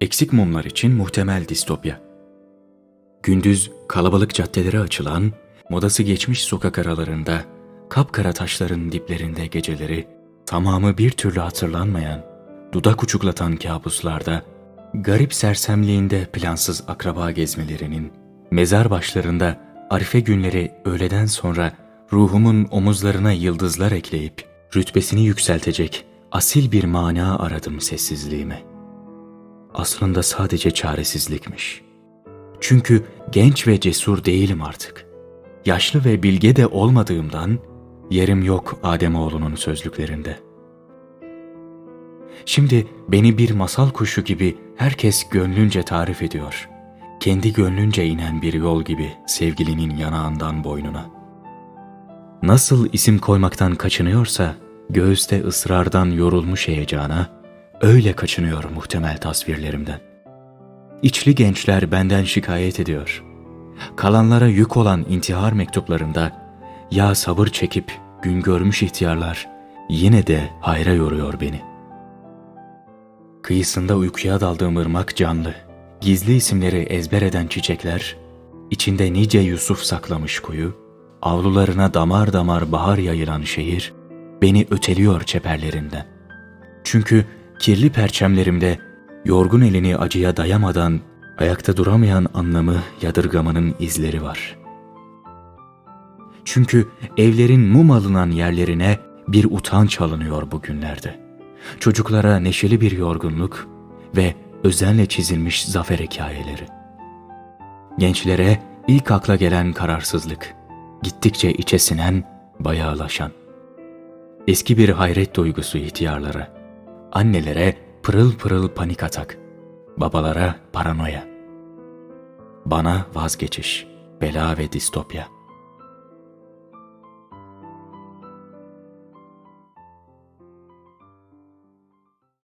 eksik mumlar için muhtemel distopya. Gündüz kalabalık caddelere açılan, modası geçmiş sokak aralarında, kapkara taşların diplerinde geceleri, tamamı bir türlü hatırlanmayan, dudak uçuklatan kabuslarda, garip sersemliğinde plansız akraba gezmelerinin, mezar başlarında arife günleri öğleden sonra ruhumun omuzlarına yıldızlar ekleyip, rütbesini yükseltecek asil bir mana aradım sessizliğime. Aslında sadece çaresizlikmiş. Çünkü genç ve cesur değilim artık. Yaşlı ve bilge de olmadığımdan yerim yok Ademoğlunun sözlüklerinde. Şimdi beni bir masal kuşu gibi herkes gönlünce tarif ediyor. Kendi gönlünce inen bir yol gibi sevgilinin yanağından boynuna. Nasıl isim koymaktan kaçınıyorsa, göğüste ısrardan yorulmuş heyecana, öyle kaçınıyor muhtemel tasvirlerimden. İçli gençler benden şikayet ediyor. Kalanlara yük olan intihar mektuplarında ya sabır çekip gün görmüş ihtiyarlar yine de hayra yoruyor beni. Kıyısında uykuya daldığım ırmak canlı, gizli isimleri ezber eden çiçekler, içinde nice Yusuf saklamış kuyu, avlularına damar damar bahar yayılan şehir, beni öteliyor çeperlerinden. Çünkü kirli perçemlerimde yorgun elini acıya dayamadan ayakta duramayan anlamı yadırgamanın izleri var. Çünkü evlerin mum alınan yerlerine bir utanç alınıyor bugünlerde. Çocuklara neşeli bir yorgunluk ve özenle çizilmiş zafer hikayeleri. Gençlere ilk akla gelen kararsızlık, gittikçe içe sinen, bayağılaşan. Eski bir hayret duygusu ihtiyarlara, annelere pırıl pırıl panik atak, babalara paranoya. Bana vazgeçiş, bela ve distopya.''